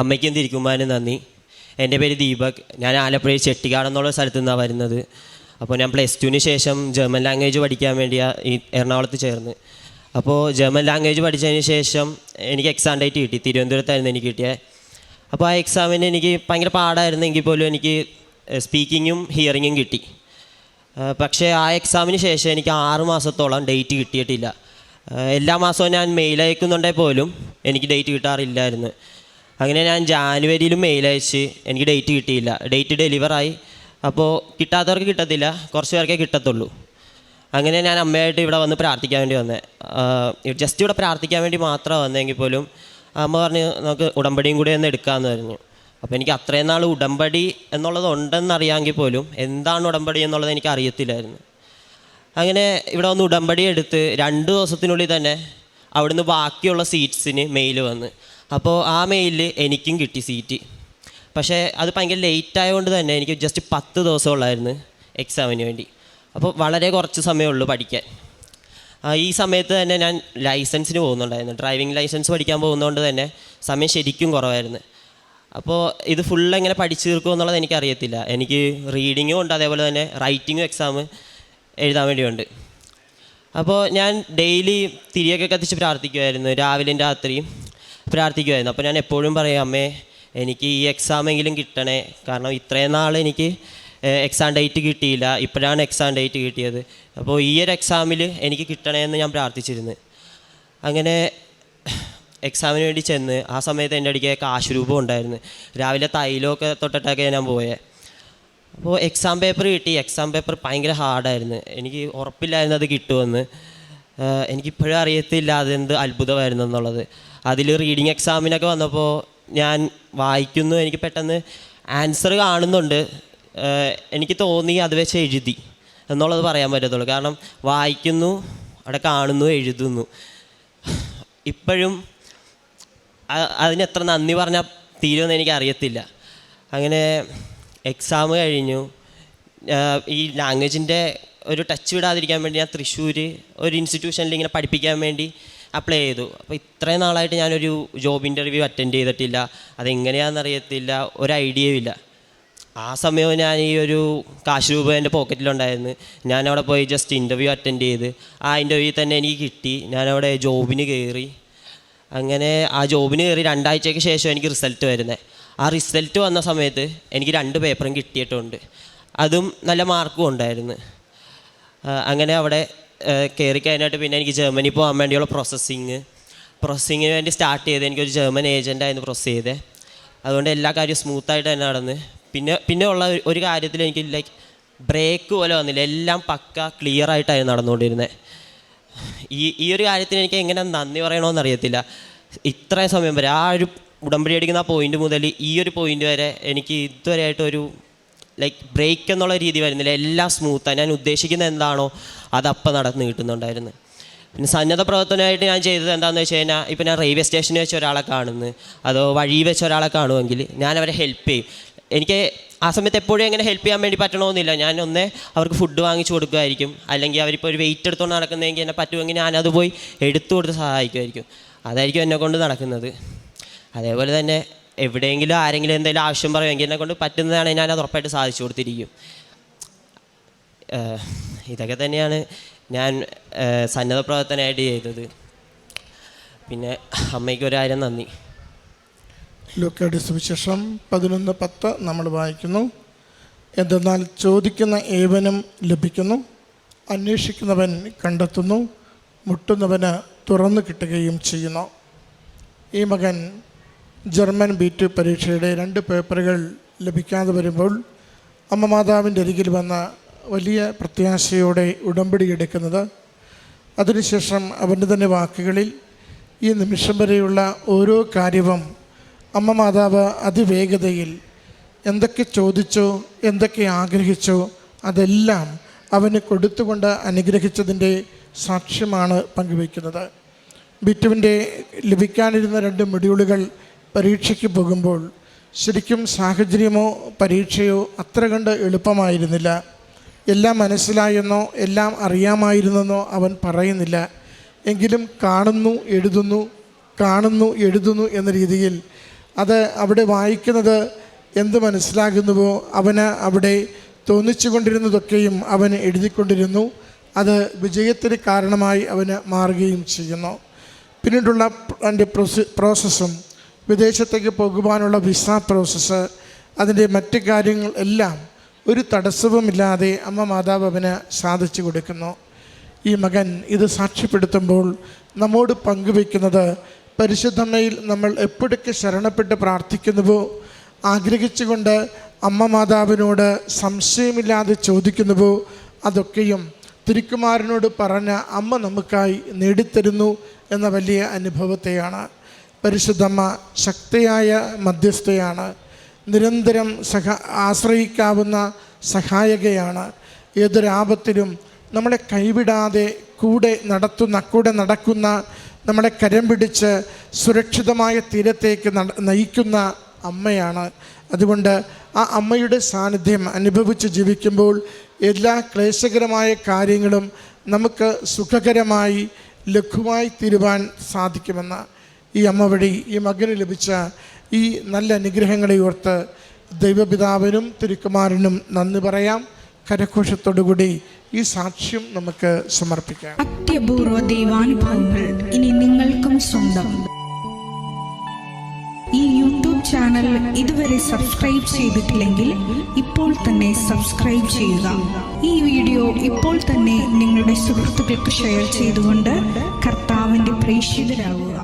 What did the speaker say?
അമ്മയ്ക്കും തിരിക്കുമാനും നന്ദി. എന്റെ പേര് ദീപക്. ഞാൻ ആലപ്പുഴയിൽ ചെട്ടിക്കാടെന്നുള്ള സ്ഥലത്തു നിന്നാണ് വരുന്നത്. അപ്പോൾ ഞാൻ പ്ലസ് ടുവിന് ശേഷം ജർമ്മൻ ലാംഗ്വേജ് പഠിക്കാൻ വേണ്ടിയാണ് ഈ എറണാകുളത്ത് ചേർന്ന്. അപ്പോൾ ജർമ്മൻ ലാംഗ്വേജ് പഠിച്ചതിന് ശേഷം എനിക്ക് എക്സാം ഡേറ്റ് കിട്ടി. തിരുവനന്തപുരത്തായിരുന്നു എനിക്ക് കിട്ടിയത് അപ്പോൾ ആ എക്സാമിന് എനിക്ക് ഭയങ്കര പാടായിരുന്നെങ്കിൽ പോലും എനിക്ക് സ്പീക്കിങ്ങും ഹിയറിങ്ങും കിട്ടി. പക്ഷേ ആ എക്സാമിന് ശേഷം എനിക്ക് ആറ് മാസത്തോളം ഡേറ്റ് കിട്ടിയിട്ടില്ല. എല്ലാ മാസവും ഞാൻ മെയിൽ അയക്കുന്നുണ്ടെങ്കിൽ പോലും എനിക്ക് ഡേറ്റ് കിട്ടാറില്ലായിരുന്നു. അങ്ങനെ ഞാൻ ജാനുവരിയിലും മെയിൽ അയച്ച് എനിക്ക് ഡേറ്റ് കിട്ടിയില്ല. ഡേറ്റ് ഡെലിവറായി അപ്പോൾ കിട്ടാത്തവർക്ക് കിട്ടത്തില്ല. കുറച്ച് പേർക്കേ കിട്ടത്തുള്ളൂ. അങ്ങനെ ഞാൻ അമ്മയായിട്ട് ഇവിടെ വന്ന് പ്രാർത്ഥിക്കാൻ വേണ്ടി വന്നത് ജസ്റ്റ് ഇവിടെ പ്രാർത്ഥിക്കാൻ വേണ്ടി മാത്രമാണ് വന്നതെങ്കിൽ പോലും അമ്മ പറഞ്ഞ് നമുക്ക് ഉടമ്പടിയും കൂടി ഒന്ന് എടുക്കാമെന്ന് പറഞ്ഞു. അപ്പോൾ എനിക്ക് അത്രയും നാൾ ഉടമ്പടി എന്നുള്ളത് ഉണ്ടെന്നറിയാമെങ്കിൽ പോലും എന്താണ് ഉടമ്പടി എന്നുള്ളത് എനിക്ക് അറിയത്തില്ലായിരുന്നു. അങ്ങനെ ഇവിടെ വന്ന് ഉടമ്പടി എടുത്ത് രണ്ട് ദിവസത്തിനുള്ളിൽ തന്നെ അവിടുന്ന് ബാക്കിയുള്ള സീറ്റ്സിന് മെയിൽ വന്ന്. അപ്പോൾ ആ മെയിലിൽ എനിക്കും കിട്ടി സീറ്റ് പക്ഷേ അത് ഭയങ്കര ലേറ്റ് ആയതുകൊണ്ട് തന്നെ എനിക്ക് ജസ്റ്റ് പത്ത് ദിവസമുള്ളായിരുന്നു എക്സാമിന് വേണ്ടി. അപ്പോൾ വളരെ കുറച്ച് സമയമുള്ളൂ പഠിക്കാൻ. ഈ സമയത്ത് തന്നെ ഞാൻ ലൈസൻസിന് പോകുന്നുണ്ടായിരുന്നു. ഡ്രൈവിംഗ് ലൈസൻസ് പഠിക്കാൻ പോകുന്നതുകൊണ്ട് തന്നെ സമയം ശരിക്കും കുറവായിരുന്നു. അപ്പോൾ ഇത് ഫുൾ എങ്ങനെ പഠിച്ചു തീർക്കും എന്നുള്ളത് എനിക്കറിയത്തില്ല. എനിക്ക് റീഡിങ്ങും ഉണ്ട് അതേപോലെ തന്നെ റൈറ്റിങ്ങും എക്സാം എഴുതാൻ വേണ്ടിയുണ്ട്. അപ്പോൾ ഞാൻ ഡെയിലി തിരിയൊക്കെ കത്തിച്ച് പ്രാർത്ഥിക്കുമായിരുന്നു രാവിലെയും രാത്രിയും. പ്രാർത്ഥിക്കുമായിരുന്നു അപ്പോൾ ഞാൻ എപ്പോഴും പറയും അമ്മേ എനിക്ക് ഈ എക്സാമെങ്കിലും കിട്ടണേ. കാരണം ഇത്രയും നാൾ എനിക്ക് എക്സാം ഡേറ്റ് കിട്ടിയില്ല. ഇപ്പോഴാണ് എക്സാം ഡേറ്റ് കിട്ടിയത്. അപ്പോൾ ഈ ഒരു എക്സാമിൽ എനിക്ക് കിട്ടണേ എന്ന് ഞാൻ പ്രാർത്ഥിച്ചിരുന്നു. അങ്ങനെ എക്സാമിന് വേണ്ടി ചെന്ന് ആ സമയത്ത് എന്റെ അടിക്ക് കാശ് രൂപം ഉണ്ടായിരുന്നു. രാവിലെ തൈലമൊക്കെ തൊട്ടിട്ടൊക്കെ ഞാൻ പോയത് അപ്പോൾ എക്സാം പേപ്പർ കിട്ടി. എക്സാം പേപ്പർ ഭയങ്കര ഹാർഡായിരുന്നു എനിക്ക് ഉറപ്പില്ലായിരുന്നു അത് കിട്ടുമെന്ന്. എനിക്കിപ്പോഴും അറിയത്തില്ല അതെന്ത് അത്ഭുതമായിരുന്നു എന്നുള്ളത്. അതിൽ റീഡിങ് എക്സാമിനൊക്കെ വന്നപ്പോൾ ഞാൻ വായിക്കുന്നു എനിക്ക് പെട്ടെന്ന് ആൻസർ കാണുന്നുണ്ട്. എനിക്ക് തോന്നി അത് വെച്ച് എഴുതി എന്നുള്ളത് പറയാൻ പറ്റത്തുള്ളൂ. കാരണം വായിക്കുന്നു അവിടെ കാണുന്നു എഴുതുന്നു. ഇപ്പോഴും അതിന് എത്ര നന്ദി പറഞ്ഞാൽ തീരുമെന്ന് എനിക്ക് അറിയത്തില്ല അങ്ങനെ എക്സാം കഴിഞ്ഞു. ഈ ലാംഗ്വേജിന്റെ ഒരു ടച്ച് വിടാതിരിക്കാൻ വേണ്ടി ഞാൻ തൃശ്ശൂർ ഒരു ഇൻസ്റ്റിറ്റ്യൂഷനിൽ ഇങ്ങനെ പഠിപ്പിക്കാൻ വേണ്ടി അപ്ലൈ ചെയ്തു. അപ്പോൾ ഇത്രയും നാളായിട്ട് ഞാനൊരു ജോബ് ഇന്റർവ്യൂ അറ്റൻഡ് ചെയ്തിട്ടില്ല. അതെങ്ങനെയാണെന്ന് അറിയത്തില്ല ഒരു ഐഡിയയും ഇല്ല. ആ സമയവും ഞാൻ ഈ ഒരു കാശ് രൂപ എന്റെ പോക്കറ്റിലുണ്ടായിരുന്നു ഞാൻ അവിടെ പോയി ജസ്റ്റ് ഇന്റർവ്യൂ അറ്റൻഡ് ചെയ്ത്. ആ ഇന്റർവ്യൂ തന്നെ എനിക്ക് കിട്ടി. ഞാനവിടെ ജോബിന് കയറി. അങ്ങനെ ആ ജോബിന് കയറി രണ്ടാഴ്ചയ്ക്ക് ശേഷം എനിക്ക് റിസൾട്ട് വരുന്നത് ആ റിസൾട്ട് വന്ന സമയത്ത് എനിക്ക് രണ്ട് പേപ്പറും കിട്ടിയിട്ടുണ്ട്. അതും നല്ല മാർക്കും ഉണ്ടായിരുന്നു. അങ്ങനെ അവിടെ കയറി കഴിഞ്ഞിട്ട് പിന്നെ എനിക്ക് ജർമ്മനി പോകാൻ വേണ്ടിയുള്ള പ്രോസസ്സിങ് പ്രോസസ്സിങ്ങിന് വേണ്ടി സ്റ്റാർട്ട് ചെയ്ത് എനിക്കൊരു ജർമ്മൻ ഏജന്റായിരുന്നു പ്രോസസ് ചെയ്തത് അതുകൊണ്ട് എല്ലാ കാര്യവും സ്മൂത്തായിട്ട് തന്നെ നടന്ന്. പിന്നെ പിന്നെ ഉള്ള ഒരു- കാര്യത്തിൽ എനിക്ക് ലൈക്ക് ബ്രേക്ക് പോലെ വന്നില്ല. എല്ലാം പക്ക ക്ലിയർ ആയിട്ടായിരുന്നു നടന്നുകൊണ്ടിരുന്നത് ഈ ഈ ഒരു കാര്യത്തിന് എനിക്ക് എങ്ങനെ നന്ദി പറയണമെന്ന് അറിയത്തില്ല. ഇത്രയും സമയം വരെ ആ ഒരു ഉടമ്പടി അടിക്കുന്ന പോയിന്റ് മുതൽ ഈ ഒരു പോയിന്റ് വരെ എനിക്ക് ഇതുവരെയായിട്ട് ഒരു ലൈക്ക് ബ്രേക്ക് എന്നുള്ള രീതി വരുന്നില്ല. എല്ലാം സ്മൂത്താണ് ഞാൻ ഉദ്ദേശിക്കുന്ന എന്താണോ അതപ്പം നടന്ന് കിട്ടുന്നുണ്ടായിരുന്നു. പിന്നെ സന്നദ്ധ പ്രവർത്തനമായിട്ട് ഞാൻ ചെയ്തത് എന്താണെന്ന് വെച്ച് കഴിഞ്ഞാൽ ഇപ്പം ഞാൻ റെയിൽവേ സ്റ്റേഷനിൽ വെച്ച് ഒരാളെ കാണുന്നു. അതോ വഴി വെച്ച് ഒരാളെ കാണുമെങ്കിൽ ഞാൻ അവരെ ഹെൽപ്പ് ചെയ്യും. എനിക്ക് ആ സമയത്ത് എപ്പോഴും എങ്ങനെ ഹെൽപ്പ് ചെയ്യാൻ വേണ്ടി പറ്റണമെന്നില്ല ഞാൻ ഒന്നേ അവർക്ക് ഫുഡ് വാങ്ങിച്ചു കൊടുക്കുമായിരിക്കും. അല്ലെങ്കിൽ അവരിപ്പോൾ ഒരു വെയിറ്റ് എടുത്തുകൊണ്ട് നടക്കുന്നതെങ്കിൽ എന്നെ പറ്റുമെങ്കിൽ ഞാനത് പോയി എടുത്തു കൊടുത്ത് സഹായിക്കുമായിരിക്കും. അതായിരിക്കും എന്നെ കൊണ്ട് നടക്കുന്നത്. അതേപോലെ തന്നെ എവിടെയെങ്കിലും ആരെങ്കിലും എന്തെങ്കിലും ആവശ്യം പറയുമെങ്കിൽ എന്നെ കൊണ്ട് പറ്റുന്നതാണ് ഞാൻ അത് ഉറപ്പായിട്ട് സാധിച്ചു കൊടുത്തിരിക്കും. ഇതൊക്കെ തന്നെയാണ് ഞാൻ സന്നദ്ധ പ്രവർത്തനമായിട്ട് ചെയ്തത്. പിന്നെ അമ്മയ്ക്ക് ഒരു കാര്യം നന്ദി. ലൂക്കയുടെ സുവിശേഷം പതിനൊന്ന് പത്ത് നമ്മൾ വായിക്കുന്നു. എന്തെന്നാൽ ചോദിക്കുന്ന ഏവനും ലഭിക്കുന്നു. അന്വേഷിക്കുന്നവൻ കണ്ടെത്തുന്നു. മുട്ടുന്നവന് തുറന്നു കിട്ടുകയും ചെയ്യുന്നു. ഈ മകൻ ജർമ്മൻ ബി ടു പരീക്ഷയുടെ രണ്ട് പേപ്പറുകൾ ലഭിക്കാതെ വരുമ്പോൾ അമ്മ മാതാവിന്റെ അരികിൽ വന്ന വലിയ പ്രത്യാശയോടെ ഉടമ്പടി എടുക്കുന്നത്. അതിനുശേഷം അവന്റെ തന്നെ വാക്കുകളിൽ ഈ നിമിഷം വരെയുള്ള ഓരോ കാര്യവും അമ്മ മാതാവ് അതിവേഗതയിൽ എന്തൊക്കെ ചോദിച്ചോ എന്തൊക്കെ ആഗ്രഹിച്ചോ അതെല്ലാം അവന് കൊടുത്തുകൊണ്ട് അനുഗ്രഹിച്ചതിന്റെ സാക്ഷ്യമാണ് പങ്കുവയ്ക്കുന്നത്. ബിറ്റുവിന്റെ ലഭിക്കാനിരുന്ന രണ്ട് മൊഡ്യൂളുകൾ പരീക്ഷയ്ക്ക് പോകുമ്പോൾ ശരിക്കും സാഹചര്യമോ പരീക്ഷയോ അത്ര കണ്ട് എളുപ്പമായിരുന്നില്ല. എല്ലാം മനസ്സിലായെന്നോ എല്ലാം അറിയാമായിരുന്നെന്നോ അവൻ പറയുന്നില്ല. എങ്കിലും കാണുന്നു എഴുതുന്നു കാണുന്നു എഴുതുന്നു എന്ന രീതിയിൽ അത് അവിടെ വായിക്കുന്നത് എന്ത് മനസ്സിലാകുന്നുവോ അവന് അവിടെ തോന്നിച്ചു കൊണ്ടിരുന്നതൊക്കെയും അവൻ എഴുതിക്കൊണ്ടിരുന്നു. അത് വിജയത്തിന് കാരണമായി അവന് മാറുകയും ചെയ്യുന്നു. പിന്നീടുള്ള പ്രോസ പ്രോസസ്സും വിദേശത്തേക്ക് പോകുവാനുള്ള വിസ പ്രോസസ്സ് അതിന്റെ മറ്റു കാര്യങ്ങൾ എല്ലാം ഒരു തടസ്സവുമില്ലാതെ അമ്മ മാതാവ് അവന് സാധിച്ചു കൊടുക്കുന്നു. ഈ മകൻ ഇത് സാക്ഷ്യപ്പെടുത്തുമ്പോൾ നമ്മോട് പങ്കുവെക്കുന്നത് പരിശുദ്ധമ്മയിൽ നമ്മൾ എപ്പോഴൊക്കെ ശരണപ്പെട്ട് പ്രാർത്ഥിക്കുന്നുവോ ആഗ്രഹിച്ചുകൊണ്ട് അമ്മ മാതാവിനോട് സംശയമില്ലാതെ ചോദിക്കുന്നുവോ അതൊക്കെയും തിരുക്കുമാരനോട് പറഞ്ഞ അമ്മ നമുക്കായി നേടിത്തരുന്നു എന്ന വലിയ അനുഭവത്തെയാണ്. പരിശുദ്ധമ്മ ശക്തിയായ മധ്യസ്ഥയാണ്. നിരന്തരം സഹ ആശ്രയിക്കാവുന്ന സഹായകയാണ്. ഏതൊരാപത്തിലും നമ്മളെ കൈവിടാതെ കൂടെ നടത്തുന്ന കൂടെ നടക്കുന്ന നമ്മളെ കരം പിടിച്ച് സുരക്ഷിതമായ തീരത്തേക്ക് നയിക്കുന്ന അമ്മയാണ്. അതുകൊണ്ട് ആ അമ്മയുടെ സാന്നിധ്യം അനുഭവിച്ച് ജീവിക്കുമ്പോൾ എല്ലാ ക്ലേശകരമായ കാര്യങ്ങളും നമുക്ക് സുഖകരമായി ലഘുവായി തീരുവാൻ സാധിക്കുമെന്ന് ഈ അമ്മ വഴി ഈ മകന് ലഭിച്ച ഈ നല്ല അനുഗ്രഹങ്ങളെ ഓർത്ത് ദൈവപിതാവിനും തിരുക്കുമാരനും നന്ദി പറയാം. കരഘോഷത്തോടുകൂടി ഈ സാക്ഷ്യം നമുക്ക് സമർപ്പിക്കാം. അത്യപൂർവ ദൈവാനുഭവങ്ങൾ ഇനി നിങ്ങൾക്കും സ്വന്തം. ഈ യൂട്യൂബ് ചാനൽ ഇതുവരെ സബ്സ്ക്രൈബ് ചെയ്തിട്ടില്ലെങ്കിൽ ഇപ്പോൾ തന്നെ സബ്സ്ക്രൈബ് ചെയ്യുക. ഈ വീഡിയോ ഇപ്പോൾ തന്നെ നിങ്ങളുടെ സുഹൃത്തുക്കൾക്ക് ഷെയർ ചെയ്തുകൊണ്ട് കർത്താവിന്റെ പ്രേക്ഷിതരാകുക